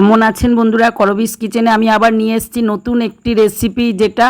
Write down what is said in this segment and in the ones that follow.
কেমন আছেন বন্ধুরা? করবিস কিচেনে আমি আবার নিয়ে এসেছি নতুন একটি রেসিপি যেটা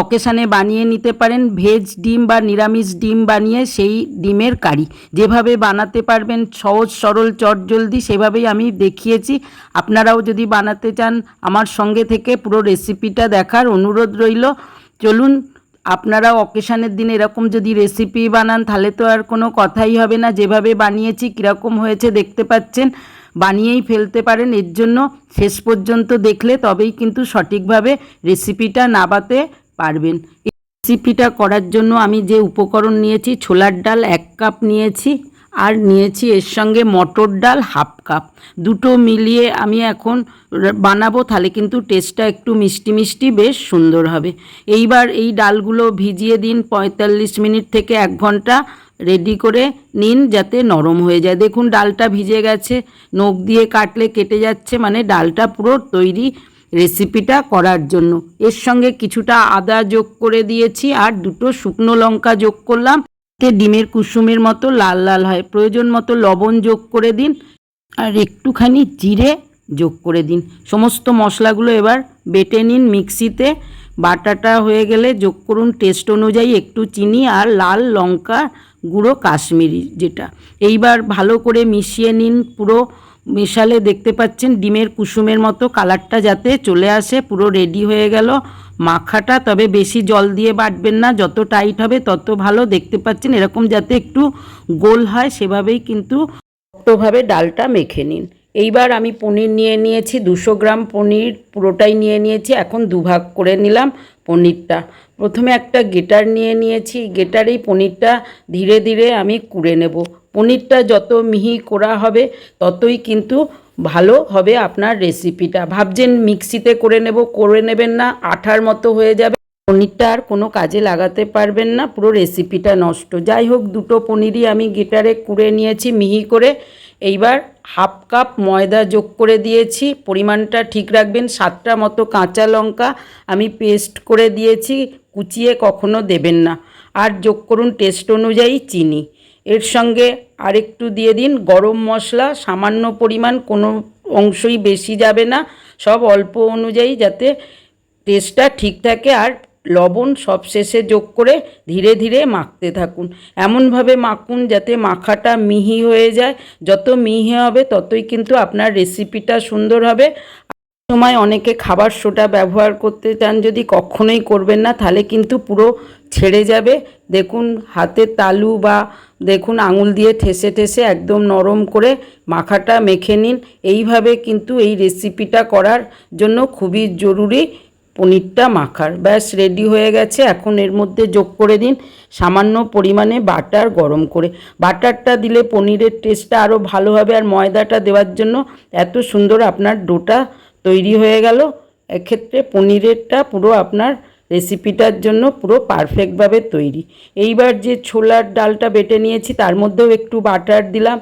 অকেশানে বানিয়ে নিতে পারেন। ভেজ ডিম বা নিরামিষ ডিম বানিয়ে সেই ডিমের কারি। যেভাবে বানাতে পারবেন, সহজ, সরল চটজলদি সেভাবেই আমি দেখিয়েছি। আপনারাও যদি বানাতে চান, আমার সঙ্গে থেকে পুরো রেসিপিটা দেখার অনুরোধ রইল। চলুন, আপনারাও অকেশানের দিনে এরকম যদি রেসিপি বানান, তাহলে তো আর কোনো কথাই হবে না। যেভাবে বানিয়েছি, কীরকম হয়েছে দেখতে পাচ্ছেন। বানিয়েই ফেলতে পারেন। এর জন্য শেষ পর্যন্ত দেখলে তবেই কিন্তু সঠিকভাবে রেসিপিটা নাবাতে পারবেন। রেসিপিটা করার জন্য আমি যে উপকরণ নিয়েছি, ছোলার ডাল এক কাপ নিয়েছি আর নিয়েছি এর সঙ্গে মটর ডাল হাফ কাপ। দুটো মিলিয়ে আমি এখন বানাবো, তাহলে কিন্তু টেস্টটা একটু মিষ্টি মিষ্টি বেশ সুন্দর হবে। এইবার এই ডালগুলো ভিজিয়ে দিন পঁয়তাল্লিশ মিনিট থেকে এক ঘণ্টা। রেডি করে নিন যাতে নরম হয়ে যায়। দেখুন, ডালটা ভিজে গেছে। নখ দিয়ে কাটলে কেটে যাচ্ছে মানে ডালটা পুরো তৈরি রেসিপিটা করার জন্য। এর সঙ্গে কিছুটা আদা যোগ করে দিয়েছি আর দুটো শুকনো লঙ্কা যোগ করলাম। এতে ডিমের কুসুমের মতো লাল লাল হয়। প্রয়োজন মতো লবণ যোগ করে দিন আর একটুখানি জিরে যোগ করে দিন। সমস্ত মশলাগুলো এবার বেটে নিন মিক্সিতে। বাটাটা হয়ে গেলে যোগ করুন। টেস্ট অনুযায়ী একটু চিনি আর লাল লঙ্কা গুঁড়ো কাশ্মীরি যেটা। এইবার ভালো করে মিশিয়ে নিন, পুরো মেশালে দেখতে পাচ্ছেন ডিমের কুসুমের মতো কালারটা যাতে চলে আসে, পুরো রেডি হয়ে গেল। মাখাটা তবে বেশি জল দিয়ে বাটবেন না, যত টাইট হবে তত ভালো। দেখতে পাচ্ছেন এরকম যাতে একটু গোল হয়, সেভাবেই কিন্তু শক্তভাবে ডালটা মেখে নিন। এইবার আমি পনির নিয়ে নিয়েছি, দুশো গ্রাম পনির পুরোটাই নিয়ে নিয়েছি, এখন দুভাগ করে নিলাম পনিরটা। প্রথমে একটা গেটার নিয়ে নিয়েছি, গেটারেই পনিরটা ধীরে ধীরে আমি কুড়ে নেব। পনিরটা যত মিহি করা হবে, ততই কিন্তু ভালো হবে আপনার রেসিপিটা। ভাবছেন মিক্সিতে করে নেব, করে নেবেন না, আঠার মতো হয়ে যাবে। পনিরটা আর কোনো কাজে লাগাতে পারবেন না, পুরো রেসিপিটা নষ্ট। যাই হোক, দুটো পনিরই আমি গিটারে কুড়ে নিয়েছি, মিহি করে। এইবার হাফ কাপ ময়দা যোগ করে দিয়েছি। পরিমাণটা ঠিক রাখবেন। সাতটা মতো কাঁচা লঙ্কা আমি পেস্ট করে দিয়েছি। কুচিয়ে কখনো দেবেন না। আর যোগ করুন টেস্ট অনুযায়ী চিনি। এর সঙ্গে আরেকটু দিয়ে দিন গরম মশলা। সামান্য পরিমাণ কোনো অংশই বেশি যাবে না। সব অল্প অনুযায়ী যাতে টেস্টটা ঠিক থাকে। আর লবণ সব শেষে যোগ করে ধীরে ধীরে মাখতে থাকুন। এমনভাবে মাখুন যাতে মাখাটা মিহি হয়ে যায়। যত মিহি হবে ততই কিন্তু আপনার রেসিপিটা সুন্দর হবে। সময় অনেকে খাবার সোডা ব্যবহার করতে চান, যদি কখনোই করবেন না, তাহলে কিন্তু পুরো ছেড়ে যাবে। দেখুন হাতের তালু বা দেখুন, আঙুল দিয়ে ঠেসে ঠেসে একদম নরম করে মাখাটা মেখে নিন। এইভাবে কিন্তু এই রেসিপিটা করার জন্য খুবই জরুরি। পনিরটা মাখার। ব্যাস রেডি হয়ে গেছে। এখন এর মধ্যে যোগ করে দিন সামান্য পরিমাণে বাটার গরম করে। বাটারটা দিলে পনিরের টেস্টটা আরও ভালো হবে আর ময়দাটা দেওয়ার জন্য এত সুন্দর আপনার ডোটা তৈরি হয়ে গেল। এক্ষেত্রে পনিরেরটা পুরো আপনার রেসিপিটার জন্য পুরো পারফেক্টভাবে তৈরি। এইবার যে ছোলার ডালটা বেটে নিয়েছি, তার মধ্যেও একটু বাটার দিলাম।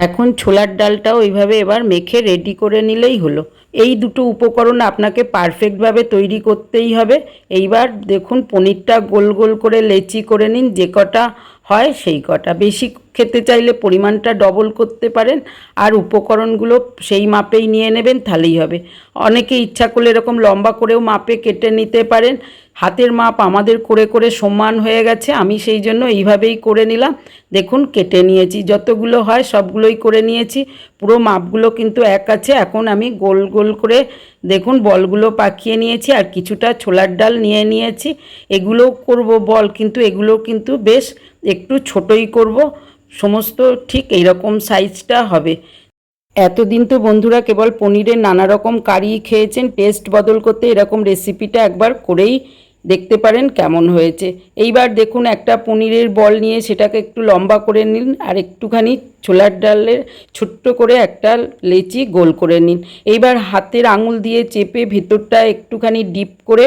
এখন ছোলার ডালটাও ওইভাবে এবার মেখে রেডি করে নিলেই হলো। এই দুটো উপকরণ আপনাকে পারফেক্টভাবে তৈরি করতেই হবে। এইবার দেখুন, পনিরটা গোল গোল করে লেচি করে নিন, যে কটা হয় সেই কটা। বেশি খেতে চাইলে পরিমাণটা ডবল করতে পারেন, আর উপকরণগুলো সেই মাপেই নিয়ে নেবেন, তাহলেই হবে। অনেকে ইচ্ছা করলে এরকম লম্বা করেও মাপে কেটে নিতে পারেন। হাতের মাপ আমাদের করে করে সমান হয়ে গেছে, আমি সেই জন্য এইভাবেই করে নিলাম। দেখুন, কেটে নিয়েছি, যতগুলো হয় সবগুলোই করে নিয়েছি। পুরো মাপগুলো কিন্তু এক আছে, এখন আমি গোল গোল করে দেখুন, বলগুলো পাকিয়ে নিয়েছি, আর কিছুটা ছোলার ডাল নিয়ে নিয়েছি। এগুলোও করব বল, কিন্তু এগুলো কিন্তু বেশ একটু ছোটই করব। সমস্ত ঠিক এইরকম সাইজটা হবে। এতদিন তো বন্ধুরা কেবল পনিরের নানা রকম কারি খেয়েছেন টেস্ট বদল করতে এরকম রেসিপিটা একবার করেই দেখতে পারেন কেমন হয়েছে। এইবার দেখুন একটা পনিরের বল নিয়ে সেটাকে একটু লম্বা করে নিন আর একটুখানি ছোলার ডালের ছোট্ট করে একটা লেচি গোল করে নিন। এইবার হাতের আঙুল দিয়ে চেপে ভেতরটা একটুখানি ডিপ করে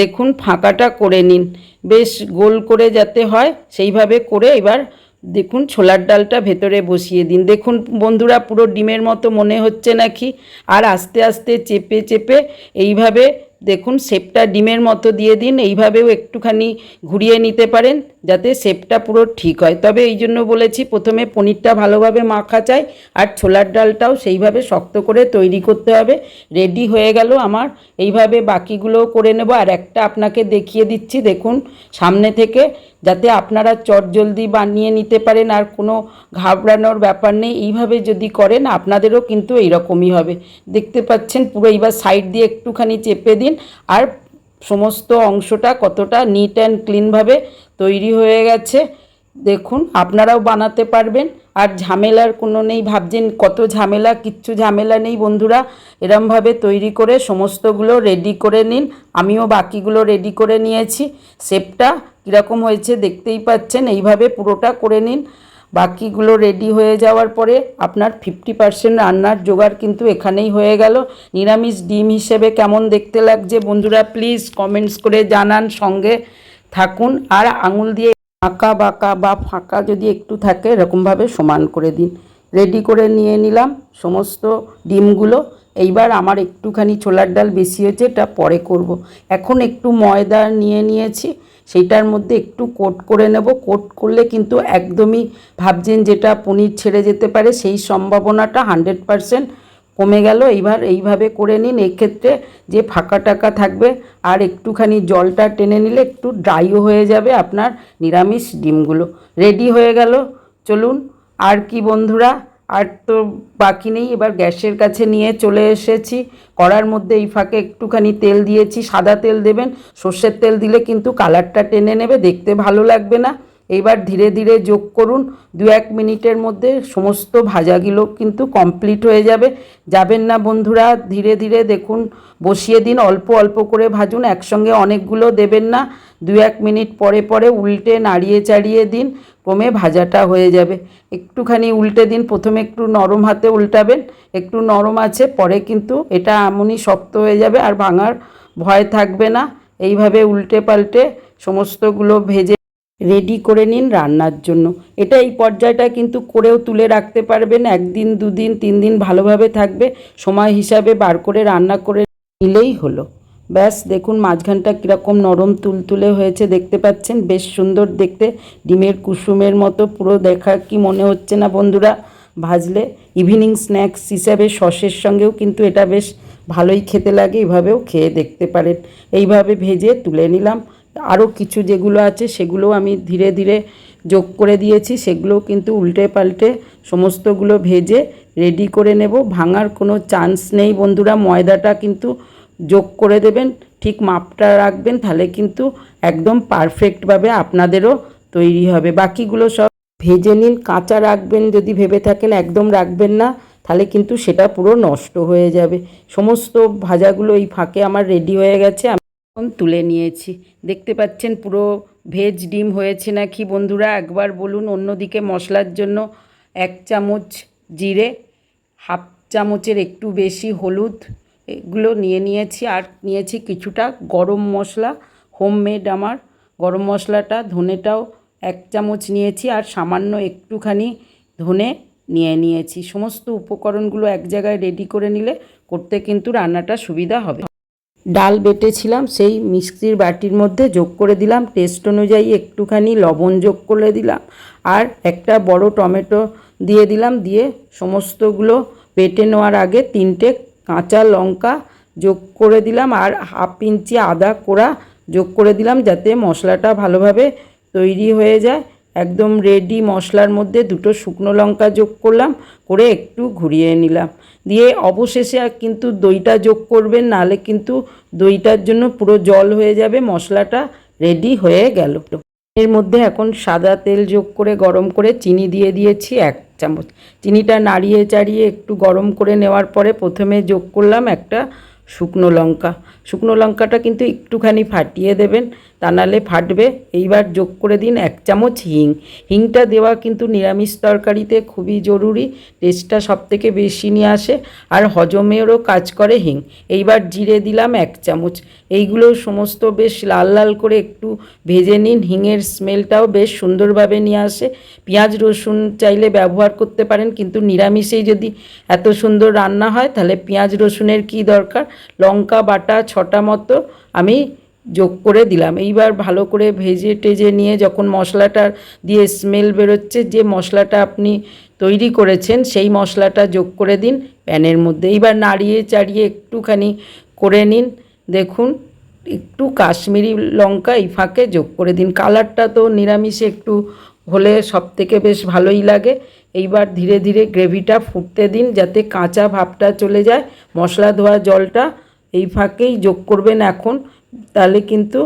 দেখুন ফাঁকাটা করে নিন। বেশ গোল করে যাতে হয়, সেইভাবে করে এবার দেখুন, ছোলার ডালটা ভেতরে বসিয়ে দিন। দেখুন বন্ধুরা, পুরো ডিমের মতো মনে হচ্ছে নাকি? আর আস্তে আস্তে চেপে চেপে এইভাবে দেখুন শেপটা ডিমের মতো দিয়ে দিন, এইভাবেও একটুখানি ঘুরিয়ে নিতে পারেন যাতে শেপটা পুরো ঠিক হয়। তবে এই জন্য বলেছি, প্রথমে পনিরটা ভালোভাবে মাখা চাই আর ছোলার ডালটাও সেইভাবে শক্ত করে তৈরি করতে হবে। রেডি হয়ে গেল আমার। এইভাবে বাকিগুলোও করে নেব। আর একটা আপনাকে দেখিয়ে দিচ্ছি, দেখুন, সামনে থেকে যাতে আপনারা চটজলদি বানিয়ে নিতে পারেন আর কোনো ঘাবড়ানোর ব্যাপার নেই। এইভাবে যদি করেন, আপনাদেরও কিন্তু এইরকমই হবে। দেখতে পাচ্ছেন, পুরো এইবার সাইড দিয়ে একটুখানি চেপে দিন। আর সমস্ত অংশটা কতটা নিট অ্যান্ড ক্লিনভাবে তৈরি হয়ে গেছে, দেখুন, আপনারাও বানাতে পারবেন। আর ঝামেলার কোনো নেই, ভাবছেন কত ঝামেলা, কিচ্ছু ঝামেলা নেই বন্ধুরা এরমভাবে তৈরি করে সমস্তগুলো রেডি করে নিন। আমিও বাকিগুলো রেডি করে নিয়েছি। শেপটা কীরকম হয়েছে দেখতেই পাচ্ছেন, এইভাবে পুরোটা করে নিন। বাকিগুলো রেডি হয়ে যাওয়ার পরে আপনার ফিফটি পার্সেন্ট রান্নার জোগাড় কিন্তু এখানেই হয়ে গেল। নিরামিষ ডিম হিসেবে কেমন দেখতে লাগছে বন্ধুরা প্লিজ কমেন্টস করে জানান, সঙ্গে থাকুন। আর আঙুল দিয়ে আঁকা বাঁকা বা ফাঁকা যদি একটু থাকে এরকমভাবে সমান করে দিন। রেডি করে নিয়ে নিলাম সমস্ত ডিমগুলো। এইবার আমার একটুখানি ছোলার ডাল বেশি হয়েছে, এটা পরে করব। এখন একটু ময়দা নিয়ে নিয়েছি। সেইটার মধ্যে একটু কোট করে নেব। কোট করলে কিন্তু একদমই ভাবছেন যেটা পনির ছেড়ে যেতে পারে, সেই সম্ভাবনাটা হান্ড্রেড পারসেন্ট কমে গেল। এইবার এইভাবে করে নিন। এক্ষেত্রে যে ফাঁকা টাকা থাকবে আর একটুখানি জলটা টেনে নিলে একটু ড্রাইও হয়ে যাবে আপনার নিরামিষ ডিমগুলো। রেডি হয়ে গেল। চলুন, আর কি বন্ধুরা আর তো বাকি নেই, এবার গ্যাসের কাছে নিয়ে চলে এসেছি। কড়ার মধ্যে এই ফাঁকে একটুখানি তেল দিয়েছি, সাদা তেল দেবেন, সর্ষের তেল দিলে কিন্তু কালারটা টেনে নেবে, দেখতে ভালো লাগবে না। এইবার ধীরে ধীরে যোগ করুন, দু এক মিনিটের মধ্যে সমস্ত ভাজাগুলো কিন্তু কমপ্লিট হয়ে যাবে। যাবেন না বন্ধুরা, ধীরে ধীরে দেখুন, বসিয়ে দিন, অল্প অল্প করে ভাজুন, একসঙ্গে অনেকগুলো দেবেন না। দু এক মিনিট পরে পরে উল্টে নাড়িয়ে চাড়িয়ে দিন, ক্রমে ভাজাটা হয়ে যাবে। একটুখানি উল্টে দিন, প্রথমে একটু নরম হাতে উল্টাবেন, একটু নরম আছে, পরে কিন্তু এটা এমনই শক্ত হয়ে যাবে আর ভাঙার ভয় থাকবে না। এইভাবে উল্টে পাল্টে সমস্তগুলো ভেজে রেডি করে নিন রান্নার জন্য। এটা এই পর্যায়টা কিন্তু করেও তুলে রাখতে পারবেন, একদিন, দুদিন, তিন দিন ভালোভাবে থাকবে। সময় হিসাবে বার করে রান্না করে নিলেই হলো। ব্যাস, দেখুন মাঝখানটা কীরকম নরম তুলতুলে হয়েছে, দেখতে পাচ্ছেন? বেশ সুন্দর দেখতে। ডিমের কুসুমের মতো পুরো দেখা, কি মনে হচ্ছে না বন্ধুরা? ভাজলে ইভিনিং স্ন্যাক্স হিসাবে সসের সঙ্গেও কিন্তু এটা বেশ ভালোই খেতে লাগে, এভাবেও খেয়ে দেখতে পারেন। এইভাবে ভেজে তুলে নিলাম। আরও কিছু যেগুলো আছে, সেগুলো আমি ধীরে ধীরে যোগ করে দিয়েছি। সেগুলোও কিন্তু উল্টে পাল্টে সমস্তগুলো ভেজে রেডি করে নেব। ভাঙার কোনো চান্স নেই বন্ধুরা। ময়দাটা কিন্তু যোগ করে দেবেন, ঠিক মাপটা রাখবেন, তাহলে কিন্তু একদম পারফেক্টভাবে আপনাদেরও তৈরি হবে। বাকিগুলো সব ভেজে নিন, কাঁচা রাখবেন, যদি ভেবে থাকেন একদম রাখবেন না, তাহলে কিন্তু সেটা পুরো নষ্ট হয়ে যাবে। সমস্ত ভাজাগুলো এই ফাঁকে আমার রেডি হয়ে গেছে, আমি এখন তুলে নিয়েছি। দেখতে পাচ্ছেন পুরো ভেজ ডিম হয়েছে নাকি বন্ধুরা? একবার বলুন, অন্যদিকে মশলার জন্য এক চামচ জিরে, হাফ চামচের একটু বেশি হলুদ এগুলো নিয়ে নিয়েছি, আর নিয়েছি কিছুটা গরম মশলা হোমমেড আমার। গরম মশলাটা, ধনেটাও এক চামচ নিয়েছি, আর সামান্য একটুখানি ধনে নিয়ে নিয়েছি। সমস্ত উপকরণগুলো এক জায়গায় রেডি করে নিলে করতে কিন্তু রান্নাটা সুবিধা হবে। ডাল বেটেছিলাম, সেই মিক্সির বাটির মধ্যে যোগ করে দিলাম। টেস্ট অনুযায়ী একটুখানি লবণ যোগ করে দিলাম, আর একটা বড় টমেটো দিয়ে দিলাম। দিয়ে সমস্তগুলো বেটে নেওয়ার আগে তিনটে কাঁচা লঙ্কা যোগ করে দিলাম আর হাফ ইঞ্চি আদা কোড়া যোগ করে দিলাম যাতে মশলাটা ভালোভাবে তৈরি হয়ে যায়। একদম রেডি মশলার মধ্যে দুটো শুকনো লঙ্কা যোগ করলাম, করে একটু ঘুরিয়ে নিলাম। দিয়ে অবশেষে আর কিন্তু দইটা যোগ করবেন, নাহলে কিন্তু দইটার জন্য পুরো জল হয়ে যাবে, মশলাটা রেডি হয়ে গেল। এর মধ্যে এখন সাদা তেল যোগ করে, গরম করে চিনি দিয়ে দিয়েছি, এক চামচ। চিনিটা নাড়িয়ে চাড়িয়ে একটু গরম করে নেওয়ার পরে প্রথমে যোগ করলাম একটা শুকনো লঙ্কা। শুকনো লঙ্কাটা কিন্তু একটুখানি ফাটিয়ে দেবেন। তা ফাটবে। এইবার যোগ করে দিন এক চামচ হিং। হিংটা দেওয়া কিন্তু নিরামিষ তরকারিতে খুবই জরুরি। টেস্টটা সব থেকে বেশি নিয়ে আসে। আর হজমেরও কাজ করে হিং। এইবার জিরে দিলাম এক চামচ। এইগুলো সমস্ত বেশ লাল লাল করে একটু ভেজে নিন। হিংয়ের স্মেলটাও বেশ সুন্দরভাবে নিয়ে আসে। পেঁয়াজ, রসুন চাইলে ব্যবহার করতে পারেন। কিন্তু নিরামিষেই যদি এত সুন্দর রান্না হয়, তাহলে পেঁয়াজ, রসুনের কি দরকার? লঙ্কা, বাটা, ছটা মতো। আমি যোগ করে দিলাম। এইবার ভালো করে ভেজে টেজে নিয়ে যখন মশলাটা দিয়ে স্মেল বেরোচ্ছে, যে মশলাটা আপনি তৈরি করেছেন, সেই মশলাটা যোগ করে দিন প্যানের মধ্যে। এইবার নাড়িয়ে চাড়িয়ে একটুখানি করে নিন। দেখুন, একটু কাশ্মীরি লঙ্কা এই ফাঁকে যোগ করে দিন। কালারটা তো নিরামিষে একটু হলে সব থেকে বেশ ভালোই লাগে। এইবার ধীরে ধীরে গ্রেভিটা ফুটতে দিন যাতে কাঁচা ভাবটা চলে যায়। মশলা ধোয়া জলটা এই ফাঁকেই যোগ করবেন এখন। তাহলে কিন্তু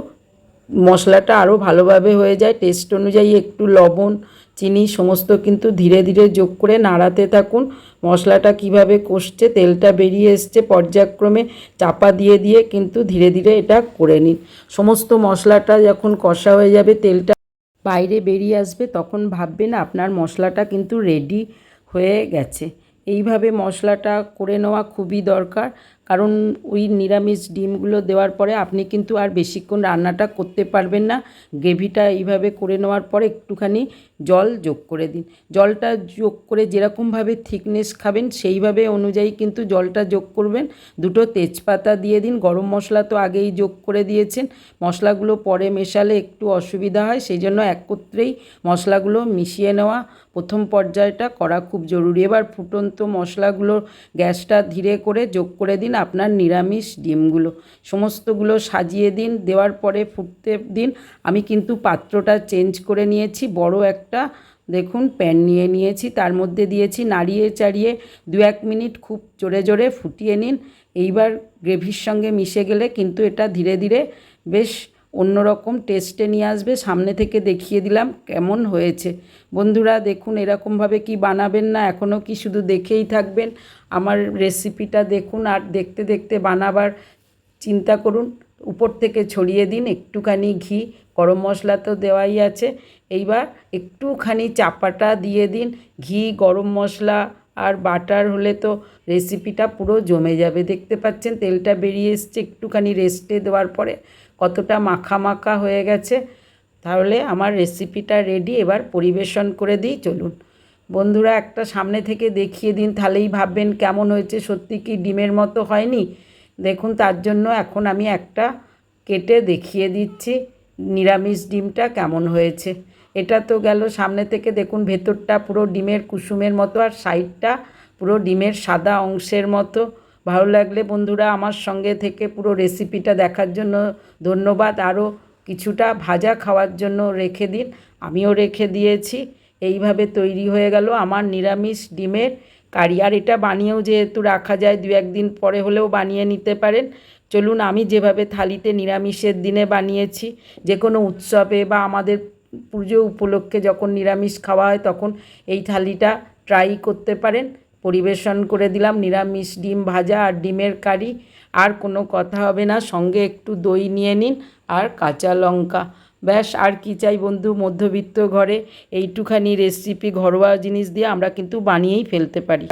মশলাটা আরও ভালোভাবে হয়ে যায়। টেস্ট অনুযায়ী একটু লবণ, চিনি সমস্ত কিন্তু ধীরে ধীরে যোগ করে নাড়াতে থাকুন। মশলাটা কীভাবে কষছে, তেলটা বেরিয়ে এসছে পর্যায়ক্রমে চাপা দিয়ে দিয়ে কিন্তু ধীরে ধীরে এটা করে নিন। সমস্ত মশলাটা যখন কষা হয়ে যাবে, তেলটা বাইরে বেরিয়ে আসবে, তখন ভাববেন আপনার মশলাটা কিন্তু রেডি হয়ে গেছে। এইভাবে মশলাটা করে নেওয়া খুবই দরকার। কারণ ওই নিরামিষ ডিমগুলো দেওয়ার পরে আপনি কিন্তু আর বেশিক্ষণ রান্নাটা করতে পারবেন না। গ্রেভিটা এইভাবে করে নেওয়ার পরে একটুখানি জল যোগ করে দিন। জলটা যোগ করে যেরকমভাবে থিকনেস খাবেন, সেইভাবে অনুযায়ী কিন্তু জলটা যোগ করবেন। দুটো তেজপাতা দিয়ে দিন। গরম মশলা তো আগেই যোগ করে দিয়েছেন। মশলাগুলো পরে মেশালে একটু অসুবিধা হয় সেই জন্য একত্রেই মশলাগুলো মিশিয়ে নেওয়া। প্রথম পর্যায়টা করা খুব জরুরি। এবার ফুটন্ত মশলাগুলো গ্যাসটা ধীরে করে যোগ করে দিন। আপনার নিরামিষ ডিমগুলো। সমস্তগুলো সাজিয়ে দিন, দেওয়ার পরে ফুটতে দিন। আমি কিন্তু পাত্রটা চেঞ্জ করে নিয়েছি, বড় একটা, দেখুন, প্যান নিয়ে নিয়েছি। তার মধ্যে দিয়েছি নাড়িয়ে চাড়িয়ে দু এক মিনিট খুব জোরে জোরে ফুটিয়ে নিন। এইবার গ্রেভির সঙ্গে মিশে গেলে কিন্তু এটা ধীরে ধীরে বেশ অন্যরকম টেস্টে নিয়ে আসবে, সামনে থেকে দেখিয়ে দিলাম কেমন হয়েছে। বন্ধুরা, দেখুন এরকমভাবে কি বানাবেন না, এখনও কি শুধু দেখেই থাকবেন। আমার রেসিপিটা দেখুন আর দেখতে দেখতে বানাবার চিন্তা করুন। উপর থেকে ছড়িয়ে দিন, একটুখানি ঘি, গরম মশলা তো দেওয়াই আছে। এইবার একটুখানি চাপাটা দিয়ে দিন। ঘি, গরম মশলা আর বাটার হলে তো রেসিপিটা পুরো জমে যাবে। দেখতে পাচ্ছেন, তেলটা বেরিয়ে এসছে, একটুখানি রেস্টে দেওয়ার পরে কতটা মাখা মাখা হয়ে গেছে, তাহলে আমার রেসিপিটা রেডি এবার পরিবেশন করে দিই, চলুন। বন্ধুরা, একটা সামনে থেকে দেখিয়ে দিন, তাহলেই ভাববেন কেমন হয়েছে, সত্যি কি ডিমের মতো হয়নি? দেখুন, তার জন্য এখন আমি একটা কেটে দেখিয়ে দিচ্ছি, নিরামিষ ডিমটা কেমন হয়েছে। এটা তো গেল সামনে থেকে, দেখুন, ভেতরটা পুরো ডিমের কুসুমের মতো, আর সাইডটা পুরো ডিমের সাদা অংশের মতো। ভালো লাগলে বন্ধুরা আমার সঙ্গে থেকে পুরো রেসিপিটা দেখার জন্য ধন্যবাদ। আরও কিছুটা ভাজা খাওয়ার জন্য রেখে দিন। আমিও রেখে দিয়েছি। এইভাবে তৈরি হয়ে গেল আমার নিরামিষ ডিমের কারি। আর এটা বানিয়েও যেহেতু রাখা যায়, দু একদিন পরে হলেও বানিয়ে নিতে পারেন। চলুন আমি যেভাবে থালিতে নিরামিষের দিনে বানিয়েছি, যে কোনো উৎসবে বা আমাদের পুজো উপলক্ষে যখন নিরামিষ খাওয়া হয় তখন এই থালিটা ট্রাই করতে পারেন। পরিবেশন করে দিলাম। নিরামিষ ডিম ভাজা আর ডিমের কারি, আর কোনো কথা হবে না। সঙ্গে একটু দই নিয়ে নিন আর কাঁচা লঙ্কা। ব্যাস, আর কি চাই বন্ধু? মধ্যবিত্ত ঘরে এইটুখানি রেসিপি ঘরোয়া জিনিস দিয়ে আমরা কিন্তু বানিয়েই ফেলতে পারি।